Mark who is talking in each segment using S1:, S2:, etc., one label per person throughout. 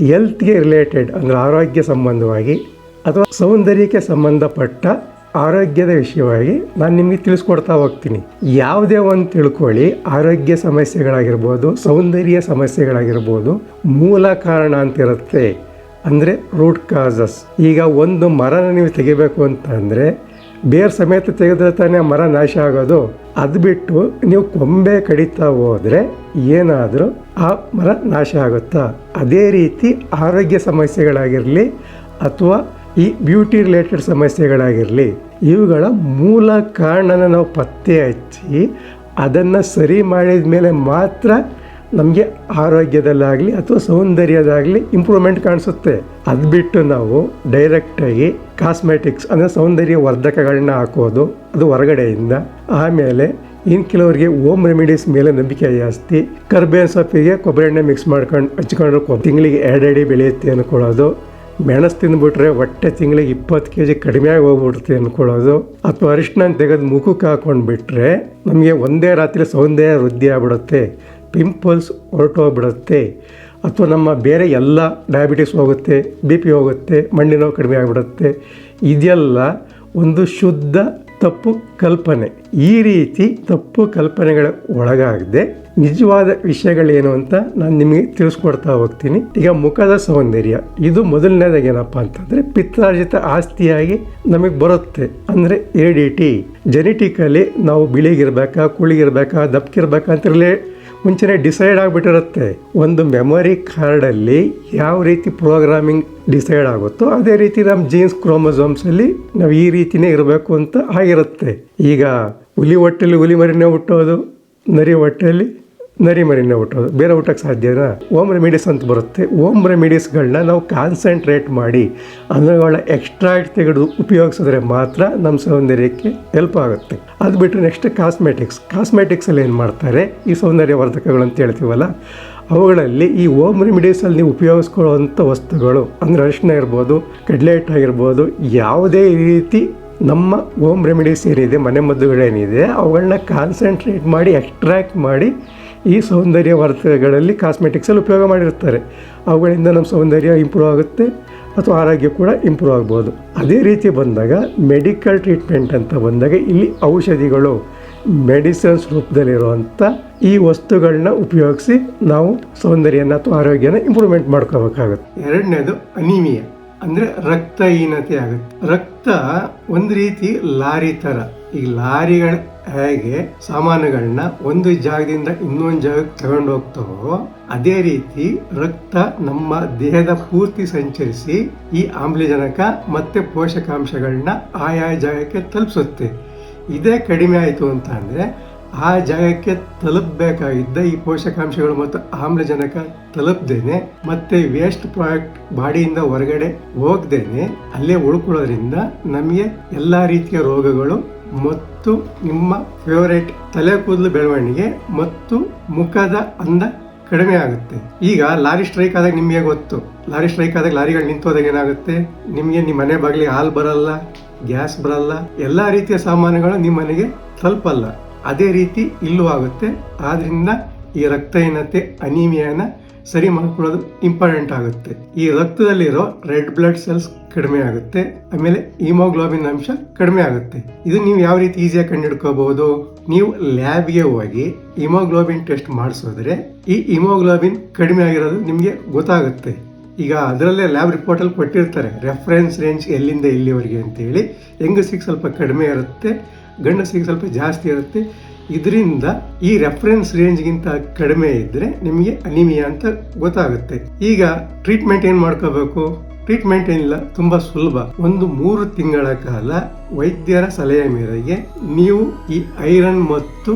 S1: ಹೆಲ್ತ್ಗೆ related ಅಂದರೆ ಆರೋಗ್ಯ ಸಂಬಂಧವಾಗಿ ಅಥವಾ ಸೌಂದರ್ಯಕ್ಕೆ ಸಂಬಂಧಪಟ್ಟ ಆರೋಗ್ಯದ ವಿಷಯವಾಗಿ ನಾನು ನಿಮಗೆ ತಿಳಿಸ್ಕೊಡ್ತಾ ಹೋಗ್ತೀನಿ. ಯಾವುದೇ ಒಂದು ತಿಳ್ಕೊಳ್ಳಿ, ಆರೋಗ್ಯ ಸಮಸ್ಯೆಗಳಾಗಿರ್ಬೋದು, ಸೌಂದರ್ಯ ಸಮಸ್ಯೆಗಳಾಗಿರ್ಬೋದು, ಮೂಲ ಕಾರಣ ಅಂತಿರುತ್ತೆ. ಅಂದರೆ ರೂಟ್ ಕಾಸಸ್ ಈಗ ಒಂದು ಮರನ ನೀವು ತೆಗಿಬೇಕು ಅಂತ ಅಂದರೆ ಬೇರ್ ಸಮೇತ ತೆಗೆದ್ರೆ ತಾನೇ ಮರ ನಾಶ ಆಗೋದು. ಅದು ಬಿಟ್ಟು ನೀವು ಕೊಂಬೆ ಕಡಿತಾ ಹೋದರೆ ಏನಾದರೂ ಆ ಮರ ನಾಶ ಆಗುತ್ತಾ? ಅದೇ ರೀತಿ ಆರೋಗ್ಯ ಸಮಸ್ಯೆಗಳಾಗಿರಲಿ ಅಥವಾ ಈ ಬ್ಯೂಟಿ ರಿಲೇಟೆಡ್ ಸಮಸ್ಯೆಗಳಾಗಿರಲಿ, ಇವುಗಳ ಮೂಲ ಕಾರಣನ ನಾವು ಪತ್ತೆ ಹಚ್ಚಿ ಅದನ್ನು ಸರಿ ಮಾಡಿದ ಮೇಲೆ ಮಾತ್ರ ನಮಗೆ ಆರೋಗ್ಯದಲ್ಲಾಗಲಿ ಅಥವಾ ಸೌಂದರ್ಯದಾಗಲಿ ಇಂಪ್ರೂವ್ಮೆಂಟ್ ಕಾಣಿಸುತ್ತೆ. ಅದು ಬಿಟ್ಟು ನಾವು ಡೈರೆಕ್ಟಾಗಿ ಕಾಸ್ಮೆಟಿಕ್ಸ್ ಅಂದರೆ ಸೌಂದರ್ಯ ವರ್ಧಕಗಳನ್ನ ಹಾಕೋದು ಅದು ಹೊರಗಡೆಯಿಂದ. ಆಮೇಲೆ ಇನ್ನು ಕೆಲವರಿಗೆ ಓಮ್ ರೆಮಿಡೀಸ್ ಮೇಲೆ ನಂಬಿಕೆ ಜಾಸ್ತಿ. ಕರ್ಬೇವಿನ ಸೊಪ್ಪಿಗೆ ಕೊಬ್ಬರಿ ಎಣ್ಣೆ ಮಿಕ್ಸ್ ಮಾಡ್ಕೊಂಡು ಹಚ್ಕೊಂಡ್ರೆ ತಿಂಗಳಿಗೆ ಎರಡು ಅಡಿ ಬೆಳೆಯುತ್ತೆ ಅಂದ್ಕೊಳ್ಳೋದು ಮೆಣಸು ತಿಂದ್ಬಿಟ್ರೆ ಹೊಟ್ಟೆ ತಿಂಗಳಿಗೆ ಇಪ್ಪತ್ತು ಕೆ ಜಿ ಕಡಿಮೆ ಆಗಿ ಹೋಗ್ಬಿಡುತ್ತೆ ಅಂದ್ಕೊಳ್ಳೋದು ಅಥವಾ ಅರಿಶಿನ ತೆಗೆದು ಮುಖಕ್ಕೆ ಹಾಕೊಂಡು ಬಿಟ್ಟರೆ ನಮಗೆ ಒಂದೇ ರಾತ್ರಿ ಸೌಂದರ್ಯ ವೃದ್ಧಿ ಆಗ್ಬಿಡುತ್ತೆ. ಪಿಂಪಲ್ಸ್ ಹೊರಟೋಗ್ಬಿಡುತ್ತೆ. ಅಥವಾ ನಮ್ಮ ಬೇರೆ ಎಲ್ಲ ಡಯಾಬಿಟಿಸ್ ಹೋಗುತ್ತೆ ಬಿ ಪಿ ಹೋಗುತ್ತೆ ನೋವು ಕಡಿಮೆ ಆಗಿಬಿಡುತ್ತೆ. ಇದೆಲ್ಲ ಒಂದು ಶುದ್ಧ ತಪ್ಪು ಕಲ್ಪನೆ. ಈ ರೀತಿ ತಪ್ಪು ಕಲ್ಪನೆಗಳ ಒಳಗಾಗದೆ ನಿಜವಾದ ವಿಷಯಗಳೇನು ಅಂತ ನಾನು ನಿಮಗೆ ತಿಳಿಸ್ಕೊಡ್ತಾ ಹೋಗ್ತೀನಿ. ಈಗ ಮುಖದ ಸೌಂದರ್ಯ. ಇದು ಮೊದಲನೇದಾಗ ಏನಪ್ಪ ಅಂತಂದರೆ ಪಿತ್ರಾರ್ಜಿತ ಆಸ್ತಿಯಾಗಿ ನಮಗೆ ಬರುತ್ತೆ. ಅಂದರೆ ಎಡಿಟಿ ಜೆನೆಟಿಕಲಿ ನಾವು ಬಿಳಿಗಿರ್ಬೇಕಾ, ಕುಳಿಗಿರ್ಬೇಕಾ, ದಪ್ಪಗಿರ್ಬೇಕಾ ಅಂತಿರಲೇ ಮುಂಚೆನೇ ಡಿಸೈಡ್ ಆಗಿಬಿಟ್ಟಿರುತ್ತೆ. ಒಂದು ಮೆಮೊರಿ ಕಾರ್ಡಲ್ಲಿ ಯಾವ ರೀತಿ ಪ್ರೋಗ್ರಾಮಿಂಗ್ ಡಿಸೈಡ್ ಆಗುತ್ತೋ ಅದೇ ರೀತಿ ನಮ್ಮ ಜೀನ್ಸ್ ಕ್ರೋಮೋಸೋಮ್ಸಲ್ಲಿ ನಾವು ಈ ರೀತಿನೇ ಇರಬೇಕು ಅಂತ ಆಗಿರುತ್ತೆ. ಈಗ ಹುಲಿ ಹೊಟ್ಟೆಲಿ ಹುಲಿ ಮರಿನೇ ಹುಟ್ಟೋದು, ನರಿ ಹೊಟ್ಟೆಯಲ್ಲಿ ನರಿ ಮರಿನೇ ಹುಟ್ಟೋದು ಬೇರೆ ಹುಟ್ಟಕ್ಕೆ ಸಾಧ್ಯನಾ ಓಮ್ ರೆಮಿಡೀಸ್ ಅಂತ ಬರುತ್ತೆ. ಓಮ್ ರೆಮಿಡೀಸ್ಗಳನ್ನ ನಾವು ಕಾನ್ಸಂಟ್ರೇಟ್ ಮಾಡಿ ಅದರಗಳ ಎಕ್ಸ್ಟ್ರಾಕ್ಟ್ ತೆಗೆದು ಉಪಯೋಗಿಸಿದ್ರೆ ಮಾತ್ರ ನಮ್ಮ ಸೌಂದರ್ಯಕ್ಕೆ ಹೆಲ್ಪ್ ಆಗುತ್ತೆ. ಅದು ಬಿಟ್ಟರೆ ನೆಕ್ಸ್ಟ್ ಕಾಸ್ಮೆಟಿಕ್ಸ್ ಕಾಸ್ಮೆಟಿಕ್ಸಲ್ಲಿ ಏನು ಮಾಡ್ತಾರೆ? ಈ ಸೌಂದರ್ಯ ವರ್ಧಕಗಳು ಅಂತ ಹೇಳ್ತೀವಲ್ಲ, ಅವುಗಳಲ್ಲಿ ಈ ಓಮ್ ರೆಮಿಡೀಸಲ್ಲಿ ನೀವು ಉಪಯೋಗಿಸ್ಕೊಳ್ಳುವಂಥ ವಸ್ತುಗಳು ಅಂದರೆ ಅರಿಶಿನ ಇರ್ಬೋದು ಕಡಲೆ ಆಗಿರ್ಬೋದು, ಯಾವುದೇ ರೀತಿ ನಮ್ಮ ಓಮ್ ರೆಮಿಡೀಸ್ ಏನಿದೆ, ಮನೆಮದ್ದುಗಳೇನಿದೆ ಅವುಗಳನ್ನ ಕಾನ್ಸಂಟ್ರೇಟ್ ಮಾಡಿ ಎಕ್ಸ್ಟ್ರಾಕ್ಟ್ ಮಾಡಿ ಈ ಸೌಂದರ್ಯ ವರ್ತಗಳಲ್ಲಿ ಕಾಸ್ಮೆಟಿಕ್ಸಲ್ಲಿ ಉಪಯೋಗ ಮಾಡಿರ್ತಾರೆ. ಅವುಗಳಿಂದ ನಮ್ಮ ಸೌಂದರ್ಯ ಇಂಪ್ರೂವ್ ಆಗುತ್ತೆ ಅಥವಾ ಆರೋಗ್ಯ ಕೂಡ ಇಂಪ್ರೂವ್ ಆಗ್ಬೋದು. ಅದೇ ರೀತಿ ಬಂದಾಗ ಮೆಡಿಕಲ್ ಟ್ರೀಟ್ಮೆಂಟ್ ಅಂತ ಬಂದಾಗ ಇಲ್ಲಿ ಔಷಧಿಗಳು ಮೆಡಿಸಿನ್ಸ್ ರೂಪದಲ್ಲಿರುವಂಥ ಈ ವಸ್ತುಗಳನ್ನ ಉಪಯೋಗಿಸಿ ನಾವು ಸೌಂದರ್ಯನ ಅಥವಾ ಆರೋಗ್ಯನ ಇಂಪ್ರೂವ್ಮೆಂಟ್ ಮಾಡ್ಕೋಬೇಕಾಗುತ್ತೆ. ಎರಡನೇದು ಅನಿಮಿಯ ಅಂದರೆ ರಕ್ತಹೀನತೆ ಆಗುತ್ತೆ. ರಕ್ತ ಒಂದು ರೀತಿ ಲಾರಿ ಥರ ಈಗ ಲಾರಿಗಳ ಹೇಗೆ ಸಾಮಾನುಗಳನ್ನ ಒಂದು ಜಾಗದಿಂದ ಇನ್ನೊಂದು ಜಾಗಕ್ಕೆ ತಗೊಂಡು ಹೋಗ್ತಾವೋ, ಅದೇ ರೀತಿ ರಕ್ತ ನಮ್ಮ ದೇಹದ ಪೂರ್ತಿ ಸಂಚರಿಸಿ ಈ ಆಮ್ಲಜನಕ ಮತ್ತೆ ಪೋಷಕಾಂಶಗಳನ್ನ ಆಯಾ ಜಾಗಕ್ಕೆ ತಲುಪಿಸುತ್ತೆ. ಇದೇ ಕಡಿಮೆ ಆಯಿತು ಅಂತ ಅಂದರೆ, ಆ ಜಾಗಕ್ಕೆ ತಲುಪಬೇಕಾಗಿದ್ದ ಈ ಪೋಷಕಾಂಶಗಳು ಮತ್ತು ಆಮ್ಲಜನಕ ತಲುಪದೇನೆ, ಮತ್ತೆ ವೇಸ್ಟ್ ಪ್ರಾಡಕ್ಟ್ ಬಾಡಿಯಿಂದ ಹೊರಗಡೆ ಹೋಗ್ದೇನೆ, ಅಲ್ಲೇ ಉಳ್ಕೊಳ್ಳೋದ್ರಿಂದ ನಮಗೆ ಎಲ್ಲ ರೀತಿಯ ರೋಗಗಳು ಮತ್ತು ನಿಮ್ಮ ಫೇವರೇಟ್ ತಲೆ ಕೂದಲು ಬೆಳವಣಿಗೆ ಮತ್ತು ಮುಖದ ಅಂದ ಕಡಿಮೆ ಆಗುತ್ತೆ. ಈಗ ಲಾರಿ ಸ್ಟ್ರೈಕ್ ಆದಾಗ ನಿಮಗೆ ಗೊತ್ತು. ಲಾರಿ ಸ್ಟ್ರೈಕ್ ಆದಾಗ ಲಾರಿಗಳು ನಿಂತೋದಾಗ ಏನಾಗುತ್ತೆ? ನಿಮಗೆ ನಿಮ್ಮ ಮನೆ ಬಾಗಿಲಿಗೆ ಹಾಲು ಬರಲ್ಲ ಗ್ಯಾಸ್ ಬರಲ್ಲ, ಎಲ್ಲ ರೀತಿಯ ಸಾಮಾನುಗಳು ನಿಮ್ಮ ಮನೆಗೆ ತಲುಪಲ್ಲ. ಅದೇ ರೀತಿ ಇಲ್ಲೂ ಆಗುತ್ತೆ. ಆದ್ರಿಂದ ಈ ರಕ್ತಹೀನತೆ, ಅನಿಮಿಯಾನ ಸರಿ ಮಾಡ್ಕೊಳ್ಳೋದು ಇಂಪಾರ್ಟೆಂಟ್ ಆಗುತ್ತೆ. ಈ ರಕ್ತದಲ್ಲಿರೋ ರೆಡ್ ಬ್ಲಡ್ ಸೆಲ್ಸ್ ಕಡಿಮೆ ಆಗುತ್ತೆ, ಆಮೇಲೆ ಹಿಮೋಗ್ಲೋಬಿನ್ ಅಂಶ ಕಡಿಮೆ ಆಗುತ್ತೆ. ಇದು ನೀವು ಯಾವ ರೀತಿ ಈಸಿಯಾಗಿ ಕಂಡುಹಿಡ್ಕೋಬಹುದು? ನೀವು ಲ್ಯಾಬ್ಗೆ ಹೋಗಿ ಹಿಮೋಗ್ಲೋಬಿನ್ ಟೆಸ್ಟ್ ಮಾಡಿಸೋದ್ರೆ ಈ ಹಿಮೋಗ್ಲೋಬಿನ್ ಕಡಿಮೆ ಆಗಿರೋದು ನಿಮಗೆ ಗೊತ್ತಾಗುತ್ತೆ. ಈಗ ಅದರಲ್ಲೇ ಲ್ಯಾಬ್ ರಿಪೋರ್ಟಲ್ಲಿ ಕೊಟ್ಟಿರ್ತಾರೆ, ರೆಫರೆನ್ಸ್ ರೇಂಜ್ ಎಲ್ಲಿಂದ ಎಲ್ಲಿವರೆಗೆ ಅಂತೇಳಿ. ಹೆಂಗಸಿಗೆ ಸ್ವಲ್ಪ ಕಡಿಮೆ ಇರುತ್ತೆ, ಗಂಡಸಿಗೆ ಸ್ವಲ್ಪ ಜಾಸ್ತಿ ಇರುತ್ತೆ ಇದರಿಂದ ಈ ರೆಫರೆನ್ಸ್ ರೇಂಜ್ಗಿಂತ ಕಡಿಮೆ ಇದ್ದರೆ ನಿಮಗೆ ಅನಿಮಿಯಾ ಅಂತ ಗೊತ್ತಾಗುತ್ತೆ. ಈಗ ಟ್ರೀಟ್ಮೆಂಟ್ ಏನು ಮಾಡ್ಕೋಬೇಕು? ಟ್ರೀಟ್ಮೆಂಟ್ ಏನಿಲ್ಲ, ತುಂಬ ಸುಲಭ. ಒಂದು ಮೂರು ತಿಂಗಳ ಕಾಲ ವೈದ್ಯರ ಸಲಹೆ ಮೇರೆಗೆ ನೀವು ಈ ಐರನ್ ಮತ್ತು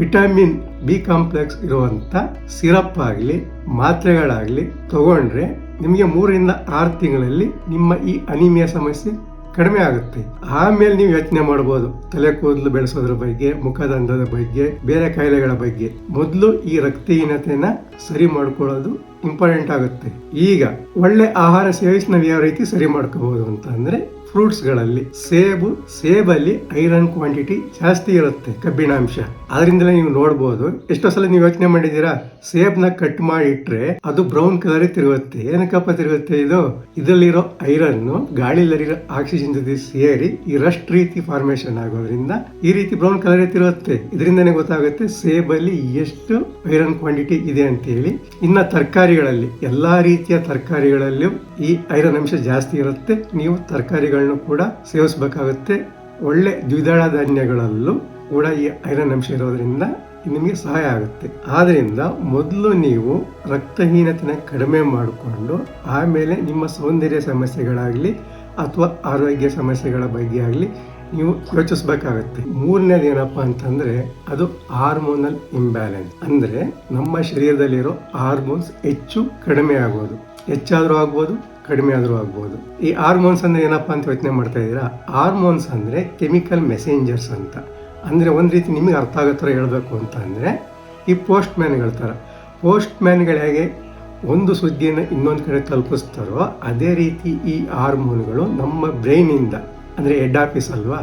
S1: ವಿಟಮಿನ್ ಬಿ ಕಾಂಪ್ಲೆಕ್ಸ್ ಇರುವಂತ ಸಿರಪ್ ಆಗಲಿ, ಮಾತ್ರೆಗಳಾಗಲಿ ತಗೊಂಡ್ರೆ ನಿಮಗೆ ಮೂರರಿಂದ ಆರು ತಿಂಗಳಲ್ಲಿ ನಿಮ್ಮ ಈ ಅನಿಮಿಯಾ ಸಮಸ್ಯೆ ಕಡಿಮೆ ಆಗುತ್ತೆ. ಆಮೇಲೆ ನೀವು ಯೋಚನೆ ಮಾಡಬಹುದು ತಲೆ ಕೂದಲು ಬೆಳೆಸೋದ್ರ ಬಗ್ಗೆ ಮುಖದಂಧದ ಬಗ್ಗೆ, ಬೇರೆ ಕಾಯಿಲೆಗಳ ಬಗ್ಗೆ. ಮೊದಲು ಈ ರಕ್ತಹೀನತೆನ ಸರಿ ಮಾಡ್ಕೊಳ್ಳೋದು ಇಂಪಾರ್ಟೆಂಟ್ ಆಗುತ್ತೆ. ಈಗ ಒಳ್ಳೆ ಆಹಾರ ಸೇವಿಸಿ ನಾವು ಯಾವ ರೀತಿ ಸರಿ ಮಾಡ್ಕೋಬಹುದು ಅಂತ ಅಂದ್ರೆ ಫ್ರೂಟ್ಸ್ಗಳಲ್ಲಿ ಸೇಬು, ಸೇಬಲ್ಲಿ ಐರನ್ ಕ್ವಾಂಟಿಟಿ ಜಾಸ್ತಿ ಇರುತ್ತೆ ಕಬ್ಬಿಣಾಂಶ. ಅದರಿಂದಲೇ ನೀವು ನೋಡಬಹುದು ಎಷ್ಟೋ ಸಲ ನೀವು ಯೋಚನೆ ಮಾಡಿದ್ದೀರಾ, ಸೇಬ್ನ ಕಟ್ ಮಾಡಿ ಇಟ್ರೆ ಅದು ಬ್ರೌನ್ ಕಲರ್ ತಿರುಗುತ್ತೆ. ಏನಕ್ಕಪ್ಪ ತಿರುಗುತ್ತೆ ಇದು? ಇದರಲ್ಲಿರೋ ಐರನ್ ಗಾಳಿಯಲ್ಲಿರೋ ಆಕ್ಸಿಜನ್ ಜೊತೆ ಸೇರಿ ಈ ರಸ್ಟ್ ರೀತಿ ಫಾರ್ಮೇಶನ್ ಆಗೋದ್ರಿಂದ ಈ ರೀತಿ ಬ್ರೌನ್ ಕಲರ್ ತಿರುಗುತ್ತೆ. ಇದರಿಂದನೇ ಗೊತ್ತಾಗುತ್ತೆ ಸೇಬಲ್ಲಿ ಎಷ್ಟು ಐರನ್ ಕ್ವಾಂಟಿಟಿ ಇದೆ ಅಂತ ಹೇಳಿ ಇನ್ನ ತರಕಾರಿಗಳಲ್ಲಿ, ಎಲ್ಲಾ ರೀತಿಯ ತರಕಾರಿಗಳಲ್ಲೂ ಈ ಐರನ್ ಅಂಶ ಜಾಸ್ತಿ ಇರುತ್ತೆ. ನೀವು ತರಕಾರಿಗಳನ್ನು ಕೂಡ ಸೇವಿಸಬೇಕಾಗುತ್ತೆ. ಒಳ್ಳೆ ದ್ವಿದಳ ಧಾನ್ಯಗಳಲ್ಲೂ ಕೂಡ ಈ ಐರನ್ ಅಂಶ ಇರೋದ್ರಿಂದ ನಿಮಗೆ ಸಹಾಯ ಆಗುತ್ತೆ. ಆದ್ರಿಂದ ಮೊದಲು ನೀವು ರಕ್ತಹೀನತೆನ ಕಡಿಮೆ ಮಾಡಿಕೊಂಡು, ಆಮೇಲೆ ನಿಮ್ಮ ಸೌಂದರ್ಯ ಸಮಸ್ಯೆಗಳಾಗಲಿ ಅಥವಾ ಆರೋಗ್ಯ ಸಮಸ್ಯೆಗಳ ಬಗ್ಗೆ ಆಗಲಿ ನೀವು ಯೋಚಿಸ್ಬೇಕಾಗತ್ತೆ. ಮೂರನೇದು ಏನಪ್ಪ ಅಂತಂದ್ರೆ ಅದು ಹಾರ್ಮೋನಲ್ ಇಂಬ್ಯಾಲೆನ್ಸ್. ಅಂದ್ರೆ ನಮ್ಮ ಶರೀರದಲ್ಲಿರೋ ಹಾರ್ಮೋನ್ಸ್ ಹೆಚ್ಚು ಕಡಿಮೆ ಆಗೋದು ಹೆಚ್ಚಾದರೂ ಆಗ್ಬೋದು ಕಡಿಮೆ ಆದರೂ ಆಗ್ಬೋದು. ಈ ಹಾರ್ಮೋನ್ಸ್ ಅಂದರೆ ಏನಪ್ಪ ಅಂತ ಯೋಚನೆ ಮಾಡ್ತಾ ಇದ್ದೀರಾ? ಹಾರ್ಮೋನ್ಸ್ ಅಂದರೆ ಕೆಮಿಕಲ್ ಮೆಸೇಂಜರ್ಸ್ ಅಂತ. ಅಂದರೆ ಒಂದು ರೀತಿ ನಿಮಗೆ ಅರ್ಥ ಆಗೋ ಥರ ಹೇಳಬೇಕು ಅಂತ ಅಂದರೆ ಈ ಪೋಸ್ಟ್ ಮ್ಯಾನ್ಗಳ ಥರ. ಪೋಸ್ಟ್ ಮ್ಯಾನ್ಗಳು ಹೇಗೆ ಒಂದು ಸುದ್ದಿಯನ್ನು ಇನ್ನೊಂದು ಕಡೆ ತಲುಪಿಸ್ತಾರೋ ಅದೇ ರೀತಿ ಈ ಹಾರ್ಮೋನ್ಗಳು ನಮ್ಮ ಬ್ರೈನಿಂದ ಅಂದರೆ ಹೆಡ್ ಆಫೀಸ್ ಅಲ್ವಾ,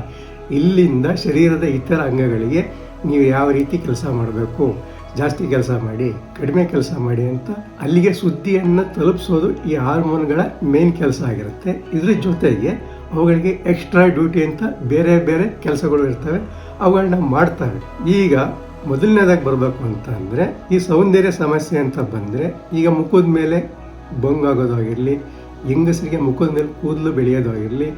S1: ಇಲ್ಲಿಂದ ಶರೀರದ ಇತರ ಅಂಗಗಳಿಗೆ ನೀವು ಯಾವ ರೀತಿ ಕೆಲಸ ಮಾಡಬೇಕು? ಜಾಸ್ತಿ ಕೆಲಸ ಮಾಡಿ, ಕಡಿಮೆ ಕೆಲಸ ಮಾಡಿ ಅಂತ ಅಲ್ಲಿಗೆ ಸುದ್ದಿಯನ್ನು ತಲುಪಿಸೋದು ಈ ಹಾರ್ಮೋನ್ಗಳ ಮೇನ್ ಕೆಲಸ ಆಗಿರುತ್ತೆ. ಇದ್ರ ಜೊತೆಗೆ ಅವುಗಳಿಗೆ ಎಕ್ಸ್ಟ್ರಾ ಡ್ಯೂಟಿ ಅಂತ ಬೇರೆ ಬೇರೆ ಕೆಲಸಗಳು ಇರ್ತವೆ ಅವುಗಳನ್ನ ಮಾಡ್ತವೆ ಈಗ ಮೊದಲನೇದಾಗಿ ಬರಬೇಕು ಅಂತ ಅಂದರೆ, ಈ ಸೌಂದರ್ಯ ಸಮಸ್ಯೆ ಅಂತ ಬಂದರೆ, ಈಗ ಮುಖದ ಮೇಲೆ ಬೊಂಗಾಗೋದಾಗಿರಲಿ ಹೆಂಗಸರಿಗೆ ಮುಖದ ಮೇಲೆ ಕೂದಲು ಬೆಳೆಯೋದಾಗಿರಲಿ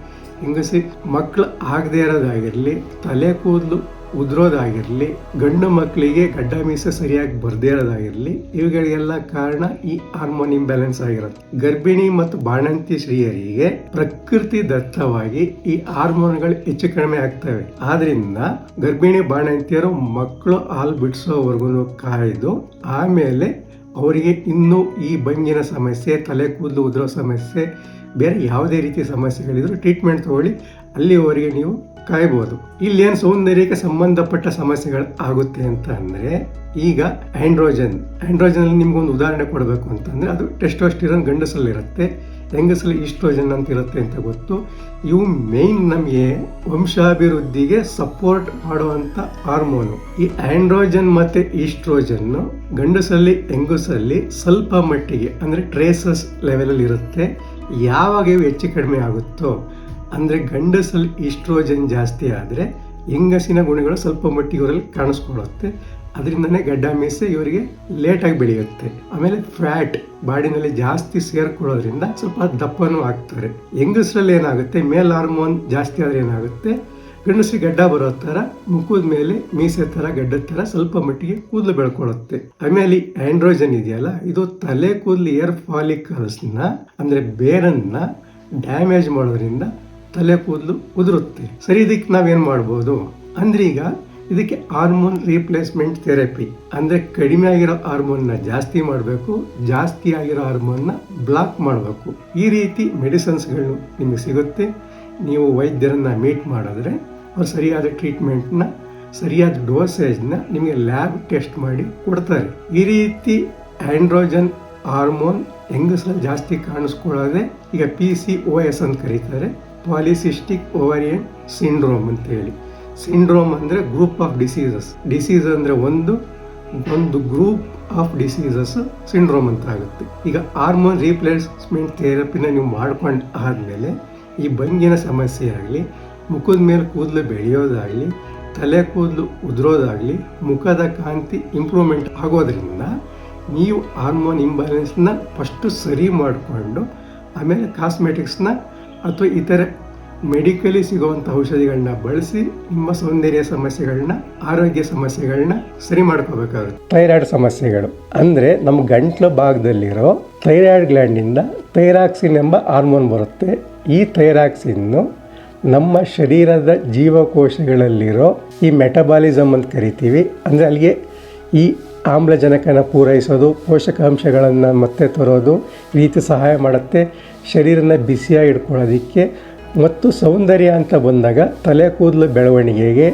S1: ಹೆಂಗಸಿ ಮಕ್ಕಳು ಆಗದೇ ಇರೋದಾಗಿರಲಿ, ತಲೆ ಕೂದಲು ಉದುರೋದಾಗಿರಲಿ, ಗಂಡು ಮಕ್ಕಳಿಗೆ ಗಡ್ಡ ಮೀಸೆ ಸರಿಯಾಗಿ ಬರ್ದೇ ಇರೋದಾಗಿರಲಿ, ಇವುಗಳಿಗೆಲ್ಲ ಕಾರಣ ಈ ಹಾರ್ಮೋನ್ ಇಂಬ್ಯಾಲೆನ್ಸ್ ಆಗಿರುತ್ತೆ ಗರ್ಭಿಣಿ ಮತ್ತು ಬಾಣಂತಿ ಸ್ತ್ರೀಯರಿಗೆ ಪ್ರಕೃತಿ ದತ್ತವಾಗಿ ಈ ಹಾರ್ಮೋನ್ಗಳು ಹೆಚ್ಚು ಕಡಿಮೆ ಆಗ್ತವೆ. ಆದ್ರಿಂದ ಗರ್ಭಿಣಿ ಬಾಣಂತಿಯರು ಮಕ್ಕಳು ಹಾಲು ಬಿಡಿಸೋವರೆಗೂ ಕಾಯ್ದು, ಆಮೇಲೆ ಅವರಿಗೆ ಇನ್ನೂ ಈ ಬಂಗಿನ ಸಮಸ್ಯೆ, ತಲೆ ಕೂದಲು ಉದುರೋ ಸಮಸ್ಯೆ ಬೇರೆ ಯಾವುದೇ ರೀತಿಯ ಸಮಸ್ಯೆಗಳಿದ್ರು ಟ್ರೀಟ್ಮೆಂಟ್ ತಗೊಳ್ಳಿ, ಅಲ್ಲಿವರೆಗೆ ನೀವು ಕಾಯಬಹುದು. ಇಲ್ಲಿ ಏನು ಸೌಂದರ್ಯಕ್ಕೆ ಸಂಬಂಧಪಟ್ಟ ಸಮಸ್ಯೆಗಳು ಆಗುತ್ತೆ ಅಂತ ಅಂದರೆ, ಈಗ ಆಂಡ್ರೋಜನ್ ಅಲ್ಲಿ ನಿಮ್ಗೊಂದು ಉದಾಹರಣೆ ಕೊಡಬೇಕು ಅಂತಂದರೆ ಅದು ಟೆಸ್ಟೋಸ್ಟಿರನ್ ಗಂಡಸಲ್ಲಿರುತ್ತೆ. ಹೆಂಗಸಲ್ಲಿ ಈಸ್ಟ್ರೋಜನ್ ಅಂತ ಇರುತ್ತೆ ಅಂತ ಗೊತ್ತು. ಇವು ಮೇನ್ ನಮಗೆ ವಂಶಾಭಿವೃದ್ಧಿಗೆ ಸಪೋರ್ಟ್ ಮಾಡುವಂತ ಹಾರ್ಮೋನು ಈ ಆಂಡ್ರೋಜನ್ ಮತ್ತೆ ಈಸ್ಟ್ರೋಜನ್ನು ಗಂಡಸಲ್ಲಿ, ಹೆಂಗಸಲ್ಲಿ ಸ್ವಲ್ಪ ಮಟ್ಟಿಗೆ, ಅಂದ್ರೆ ಟ್ರೇಸಸ್ ಲೆವೆಲಲ್ಲಿ ಇರುತ್ತೆ. ಯಾವಾಗ ಹೆಚ್ಚು ಕಡಿಮೆ ಆಗುತ್ತೋ, ಅಂದರೆ ಗಂಡಸಲ್ಲಿ ಈಸ್ಟ್ರೋಜನ್ ಜಾಸ್ತಿ ಆದರೆ ಹೆಂಗಸಿನ ಗುಣಗಳು ಸ್ವಲ್ಪ ಮಟ್ಟಿಗೆ ಇವರಲ್ಲಿ ಕಾಣಿಸ್ಕೊಳ್ಳುತ್ತೆ. ಅದರಿಂದನೇ ಗಡ್ಡ ಮೀಸೆ ಇವರಿಗೆ ಲೇಟಾಗಿ ಬೆಳೆಯುತ್ತೆ. ಆಮೇಲೆ ಫ್ಯಾಟ್ ಬಾಡಿನಲ್ಲಿ ಜಾಸ್ತಿ ಸೇರ್ಕೊಳ್ಳೋದ್ರಿಂದ ಸ್ವಲ್ಪ ದಪ್ಪನೂ ಆಗ್ತಾರೆ. ಹೆಂಗಸರಲ್ಲಿ ಏನಾಗುತ್ತೆ ಮೇಲ್ ಹಾರ್ಮೋನ್ ಜಾಸ್ತಿ ಆದರೆ ಏನಾಗುತ್ತೆ? ಗಂಡಸರಿಗೆ ಗಡ್ಡ ಬರೋ ಥರ ಮುಖದ ಮೇಲೆ ಮೀಸೆ ಥರ, ಗಡ್ಡದ ಥರ ಸ್ವಲ್ಪ ಮಟ್ಟಿಗೆ ಕೂದಲು ಬೆಳ್ಕೊಳ್ಳುತ್ತೆ. ಆಮೇಲೆ ಆಂಡ್ರೋಜನ್ ಇದೆಯಲ್ಲ, ಇದು ತಲೆ ಕೂದಲು ಏರ್ ಫಾಲಿಕಲ್ಸ್ನ ಅಂದರೆ ಬೇರನ್ನ ಡ್ಯಾಮೇಜ್ ಮಾಡೋದ್ರಿಂದ ತಲೆ ಕೂದಲು ಉದುರುತ್ತೆ. ಸರಿ, ಇದಕ್ಕೆ ನಾವೇನು ಮಾಡ್ಬೋದು? ಅಂದ್ರೆ ಈಗ ಇದಕ್ಕೆ ಹಾರ್ಮೋನ್ ರೀಪ್ಲೇಸ್ಮೆಂಟ್ ಥೆರಪಿ ಅಂದರೆ ಕಡಿಮೆ ಆಗಿರೋ ಹಾರ್ಮೋನ್ನ ಜಾಸ್ತಿ ಮಾಡಬೇಕು, ಜಾಸ್ತಿ ಆಗಿರೋ ಹಾರ್ಮೋನ್ನ ಬ್ಲಾಕ್ ಮಾಡಬೇಕು. ಈ ರೀತಿ ಮೆಡಿಸನ್ಸ್ಗಳು ನಿಮಗೆ ಸಿಗುತ್ತೆ. ನೀವು ವೈದ್ಯರನ್ನ ಮೀಟ್ ಮಾಡಿದ್ರೆ ಅವ್ರು ಸರಿಯಾದ ಟ್ರೀಟ್ಮೆಂಟ್ನ ಸರಿಯಾದ ಡೋಸೇಜ್ನ ನಿಮಗೆ ಲ್ಯಾಬ್ ಟೆಸ್ಟ್ ಮಾಡಿ ಕೊಡ್ತಾರೆ. ಈ ರೀತಿ ಆಂಡ್ರೋಜನ್ ಹಾರ್ಮೋನ್ ಹೆಂಗಸಲ್ಲಿ ಜಾಸ್ತಿ ಕಾಣಿಸ್ಕೊಳ್ಳೋದೆ, ಈಗ ಪಿ ಸಿ ಓ ಎಸ್ ಅಂತ ಕರೀತಾರೆ ಪಾಲಿಸಿಸ್ಟಿಕ್ ಓವರಿಯನ್ ಸಿಂಡ್ರೋಮ್ ಅಂತ ಹೇಳಿ ಸಿಂಡ್ರೋಮ್ ಅಂದರೆ ಗ್ರೂಪ್ ಆಫ್ ಡಿಸೀಸಸ್ ಡಿಸೀಸ್ ಅಂದರೆ ಒಂದು ಒಂದು ಗ್ರೂಪ್ ಆಫ್ ಡಿಸೀಸಸ್ ಸಿಂಡ್ರೋಮ್ ಅಂತ ಆಗುತ್ತೆ. ಈಗ ಹಾರ್ಮೋನ್ ರೀಪ್ಲೇಸ್ಮೆಂಟ್ ಥೆರಪಿನ ನೀವು ಮಾಡ್ಕೊಂಡು ಆದಮೇಲೆ, ಈ ಬಂಗಿನ ಸಮಸ್ಯೆ ಆಗಲಿ ಮುಖದ ಮೇಲೆ ಕೂದಲು ಬೆಳೆಯೋದಾಗಲಿ, ತಲೆ ಕೂದಲು ಉದುರೋದಾಗಲಿ, ಮುಖದ ಕಾಂತಿ ಇಂಪ್ರೂವ್ಮೆಂಟ್ ಆಗೋದ್ರಿಂದ ನೀವು ಹಾರ್ಮೋನ್ ಇಂಬ್ಯಾಲೆನ್ಸ್ನ ಫಸ್ಟು ಸರಿ ಮಾಡಿಕೊಂಡು, ಆಮೇಲೆ ಕಾಸ್ಮೆಟಿಕ್ಸ್ನ ಅಥವಾ ಇತರೆ ಮೆಡಿಕಲಿ ಸಿಗುವಂಥ ಔಷಧಿಗಳನ್ನ ಬಳಸಿ ನಿಮ್ಮ ಸೌಂದರ್ಯ ಸಮಸ್ಯೆಗಳನ್ನ ಆರೋಗ್ಯ ಸಮಸ್ಯೆಗಳನ್ನ ಸರಿ ಮಾಡ್ಕೋಬೇಕಾಗುತ್ತೆ. ಥೈರಾಯ್ಡ್ ಸಮಸ್ಯೆಗಳು. ಅಂದರೆ ನಮ್ಮ ಗಂಟ್ಲು ಭಾಗದಲ್ಲಿರೋ ಥೈರಾಯ್ಡ್ ಗ್ಲ್ಯಾಂಡಿಂದ ಥೈರಾಕ್ಸಿನ್ ಎಂಬ ಹಾರ್ಮೋನ್ ಬರುತ್ತೆ. ಈ ಥೈರಾಕ್ಸಿನ್ನು ನಮ್ಮ ಶರೀರದ ಜೀವಕೋಶಗಳಲ್ಲಿರೋ ಈ ಮೆಟಬಾಲಿಸಮ್ ಅಂತ ಕರಿತೀವಿ, ಅಂದರೆ ಅಲ್ಲಿಗೆ ಈ ಆಮ್ಲಜನಕನ ಪೂರೈಸೋದು, ಪೋಷಕಾಂಶಗಳನ್ನು ಮತ್ತೆ ತರೋದು ರೀತಿ ಸಹಾಯ ಮಾಡುತ್ತೆ. ಶರೀರನ ಬಿಸಿಯಾಗಿ ಇಟ್ಕೊಳ್ಳೋದಕ್ಕೆ ಮತ್ತು ಸೌಂದರ್ಯ ಅಂತ ಬಂದಾಗ ತಲೆ ಕೂದಲು ಬೆಳವಣಿಗೆಗೆ,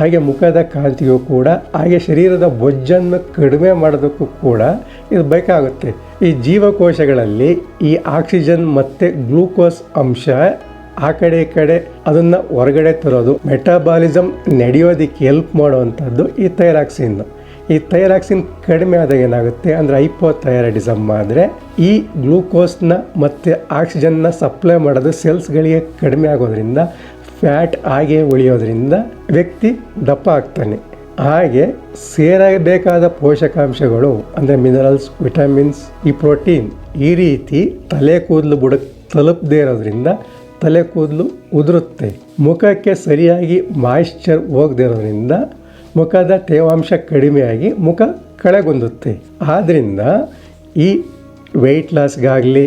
S1: ಹಾಗೆ ಮುಖದ ಕಾಂತಿಗೂ ಕೂಡ, ಹಾಗೆ ಶರೀರದ ಬೊಜ್ಜನ್ನು ಕಡಿಮೆ ಮಾಡೋದಕ್ಕೂ ಕೂಡ ಇದು ಬೇಕಾಗುತ್ತೆ. ಈ ಜೀವಕೋಶಗಳಲ್ಲಿ ಈ ಆಕ್ಸಿಜನ್ ಮತ್ತು ಗ್ಲೂಕೋಸ್ ಅಂಶ ಆ ಕಡೆ ಈ ಕಡೆ ಅದನ್ನು ಹೊರಗಡೆ ತರೋದು. ಮೆಟಾಬಾಲಿಸಮ್ ನಡೆಯೋದಕ್ಕೆ ಹೆಲ್ಪ್ ಮಾಡುವಂಥದ್ದು ಈ ಥೈರಾಕ್ಸಿನ್ ಈ ಥೈರಾಕ್ಸಿನ್ ಕಡಿಮೆ ಆದಾಗ ಏನಾಗುತ್ತೆ? ಅಂದರೆ ಹೈಪೋಥೈರಾಯ್ಡಿಸಮ್ ಆದರೆ ಈ ಗ್ಲೂಕೋಸ್ನ ಮತ್ತು ಆಕ್ಸಿಜನ್ನ ಸಪ್ಲೈ ಮಾಡೋದು ಸೆಲ್ಸ್ಗಳಿಗೆ ಕಡಿಮೆ ಆಗೋದ್ರಿಂದ ಫ್ಯಾಟ್ ಹಾಗೆ ಉಳಿಯೋದ್ರಿಂದ ವ್ಯಕ್ತಿ ದಪ್ಪ ಆಗ್ತಾನೆ. ಹಾಗೆ ಸೇರಬೇಕಾದ ಪೋಷಕಾಂಶಗಳು ಅಂದರೆ ಮಿನರಲ್ಸ್ ವಿಟಮಿನ್ಸ್ ಈ ಪ್ರೋಟೀನ್ ಈ ರೀತಿ ತಲೆ ಕೂದಲು ಬುಡಕ್ಕೆ ತಲುಪದೇ ಇರೋದ್ರಿಂದ ತಲೆ ಕೂದಲು ಉದುರುತ್ತೆ. ಮುಖಕ್ಕೆ ಸರಿಯಾಗಿ ಮಾಯಿಶ್ಚರ್ ಹೋಗದಿರೋದ್ರಿಂದ ಮುಖದ ತೇವಾಂಶ ಕಡಿಮೆಯಾಗಿ ಮುಖ ಕಳೆಗುಂದುತ್ತೆ. ಆದ್ದರಿಂದ ಈ ವೆಯ್ಟ್ ಲಾಸ್ಗಾಗಲಿ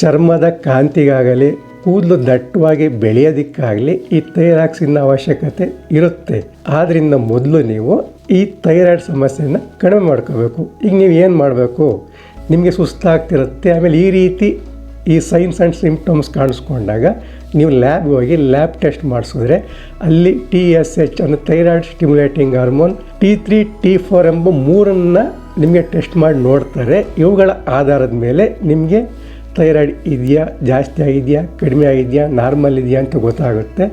S1: ಚರ್ಮದ ಕಾಂತಿಗಾಗಲಿ, ಕೂದಲು ದಟ್ಟವಾಗಿ ಬೆಳೆಯೋದಕ್ಕಾಗಲಿ ಈ ಥೈರಾಕ್ಸಿನ ಅವಶ್ಯಕತೆ ಇರುತ್ತೆ. ಆದ್ದರಿಂದ ಮೊದಲು ನೀವು ಈ ಥೈರಾಯ್ಡ್ ಸಮಸ್ಯೆಯನ್ನು ಕಡಿಮೆ ಮಾಡ್ಕೋಬೇಕು. ಈಗ ನೀವು ಏನು ಮಾಡಬೇಕು? ನಿಮಗೆ ಸುಸ್ತಾಗ್ತಿರುತ್ತೆ. ಆಮೇಲೆ ಈ ರೀತಿ ಈ ಸೈನ್ಸ್ ಆ್ಯಂಡ್ ಸಿಂಪ್ಟಮ್ಸ್ ಕಾಣಿಸ್ಕೊಂಡಾಗ ನೀವು ಲ್ಯಾಬ್ಗೆ ಹೋಗಿ ಲ್ಯಾಬ್ ಟೆಸ್ಟ್ ಮಾಡಿಸಿದ್ರೆ ಅಲ್ಲಿ ಟಿ ಎಸ್ ಎಚ್ ಅಂದರೆ thyroid stimulating hormone T three T four ಎಂಬ ಮೂರನ್ನು ನಿಮಗೆ ಟೆಸ್ಟ್ ಮಾಡಿ ನೋಡ್ತಾರೆ. ಇವುಗಳ ಆಧಾರದ ಮೇಲೆ ನಿಮಗೆ ಥೈರಾಯ್ಡ್ ಇದೆಯಾ, ಜಾಸ್ತಿ ಆಗಿದೆಯಾ, ಕಡಿಮೆ ಆಗಿದೆಯಾ ನಾರ್ಮಲ್ ಇದೆಯಾ ಅಂತ ಗೊತ್ತಾಗುತ್ತೆ.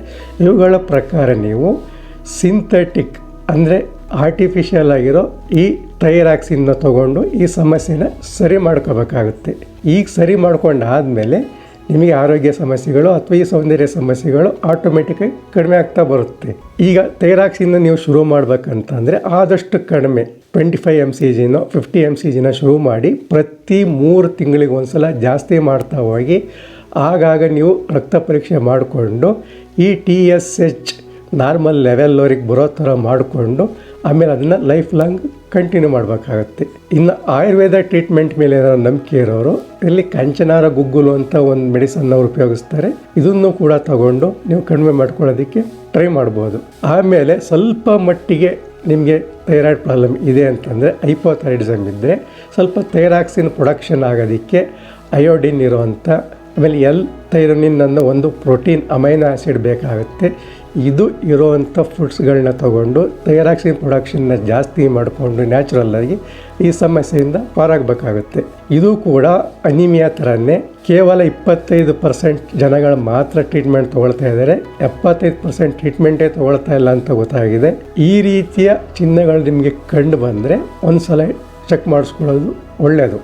S1: ಇವುಗಳ ಪ್ರಕಾರ ನೀವು ಸಿಂಥೆಟಿಕ್ ಅಂದರೆ ಆರ್ಟಿಫಿಷಿಯಲ್ ಆಗಿರೋ ಈ ಥೈರಾಕ್ಸಿನ್ನ ತಗೊಂಡು ಈ ಸಮಸ್ಯೆನ ಸರಿ ಮಾಡ್ಕೋಬೇಕಾಗುತ್ತೆ. ಈಗ ಸರಿ ಮಾಡ್ಕೊಂಡಾದಮೇಲೆ ನಿಮಗೆ ಆರೋಗ್ಯ ಸಮಸ್ಯೆಗಳು ಅಥವಾ ಈ ಸೌಂದರ್ಯ ಸಮಸ್ಯೆಗಳು ಆಟೋಮೆಟಿಕಾಗಿ ಕಡಿಮೆ ಆಗ್ತಾ ಬರುತ್ತೆ. ಈಗ ತೈರಾಕ್ಸಿಂದ ನೀವು ಶುರು ಮಾಡಬೇಕಂತಂದರೆ ಆದಷ್ಟು ಕಡಿಮೆ ಟ್ವೆಂಟಿ ಫೈವ್ ಎಂ ಸಿ ಜಿನೋ ಫಿಫ್ಟಿ ಎಂ ಸಿ ಜಿನ ಶುರು ಮಾಡಿ ಪ್ರತಿ ಮೂರು ತಿಂಗಳಿಗೆ ಒಂದ್ಸಲ ಜಾಸ್ತಿ ಮಾಡ್ತಾ ಹೋಗಿ, ಆಗಾಗ ನೀವು ರಕ್ತ ಪರೀಕ್ಷೆ ಮಾಡಿಕೊಂಡು ಈ ಟಿ ಎಸ್ ಎಚ್ ನಾರ್ಮಲ್ ಲೆವೆಲ್ವರೆಗೆ ಬರೋ ಥರ ಮಾಡಿಕೊಂಡು ಆಮೇಲೆ ಅದನ್ನು ಲೈಫ್ ಲಾಂಗ್ ಕಂಟಿನ್ಯೂ ಮಾಡಬೇಕಾಗತ್ತೆ. ಇನ್ನು ಆಯುರ್ವೇದ ಟ್ರೀಟ್ಮೆಂಟ್ ಮೇಲೆ ಏನಾದ್ರು ನಂಬಿಕೆ ಇರೋರು, ಇಲ್ಲಿ ಕಂಚನಾರ ಗುಗ್ಗುಲು ಅಂತ ಒಂದು ಮೆಡಿಸನ್ ಅವ್ರು ಉಪಯೋಗಿಸ್ತಾರೆ. ಇದನ್ನು ಕೂಡ ತಗೊಂಡು ನೀವು ಕಡಿಮೆ ಮಾಡ್ಕೊಳ್ಳೋದಕ್ಕೆ ಟ್ರೈ ಮಾಡ್ಬೋದು. ಆಮೇಲೆ ಸ್ವಲ್ಪ ಮಟ್ಟಿಗೆ ನಿಮಗೆ ಥೈರಾಯ್ಡ್ ಪ್ರಾಬ್ಲಮ್ ಇದೆ ಅಂತಂದರೆ ಹೈಪೋಥೈರಾಯ್ಡಿಸಮ್ ಇದ್ದರೆ ಸ್ವಲ್ಪ ಥೈರಾಕ್ಸಿನ್ ಪ್ರೊಡಕ್ಷನ್ ಆಗೋದಕ್ಕೆ ಅಯೋಡಿನ್ ಇರುವಂಥ ಆಮೇಲೆ ಎಲ್ ಥೈರೋನಿನ್ ಅನ್ನೋ ಒಂದು ಪ್ರೋಟೀನ್ ಅಮೈನೋ ಆ್ಯಸಿಡ್ ಬೇಕಾಗುತ್ತೆ. ಇದು ಇರೋವಂಥ ಫುಡ್ಸ್ಗಳನ್ನ ತಗೊಂಡು ಥೈರಾಕ್ಸಿನ್ ಪ್ರೊಡಕ್ಷನ್ನ ಜಾಸ್ತಿ ಮಾಡಿಕೊಂಡು ನ್ಯಾಚುರಲ್ಲಾಗಿ ಈ ಸಮಸ್ಯೆಯಿಂದ ಪಾರಾಗಬೇಕಾಗುತ್ತೆ. ಇದು ಕೂಡ ಅನಿಮಿಯಾ ಥರನೇ ಕೇವಲ ಇಪ್ಪತ್ತೈದು ಪರ್ಸೆಂಟ್ ಜನಗಳು ಮಾತ್ರ ಟ್ರೀಟ್ಮೆಂಟ್ ತೊಗೊಳ್ತಾ ಇದ್ದಾರೆ. ಎಪ್ಪತ್ತೈದು ಪರ್ಸೆಂಟ್ ಟ್ರೀಟ್ಮೆಂಟೇ ತೊಗೊಳ್ತಾ ಇಲ್ಲ ಅಂತ ಗೊತ್ತಾಗಿದೆ. ಈ ರೀತಿಯ ಚಿಹ್ನೆಗಳು ನಿಮಗೆ ಕಂಡು ಬಂದರೆ ಒಂದು ಸಲ ಚೆಕ್ ಮಾಡಿಸ್ಕೊಳ್ಳೋದು ಒಳ್ಳೆಯದು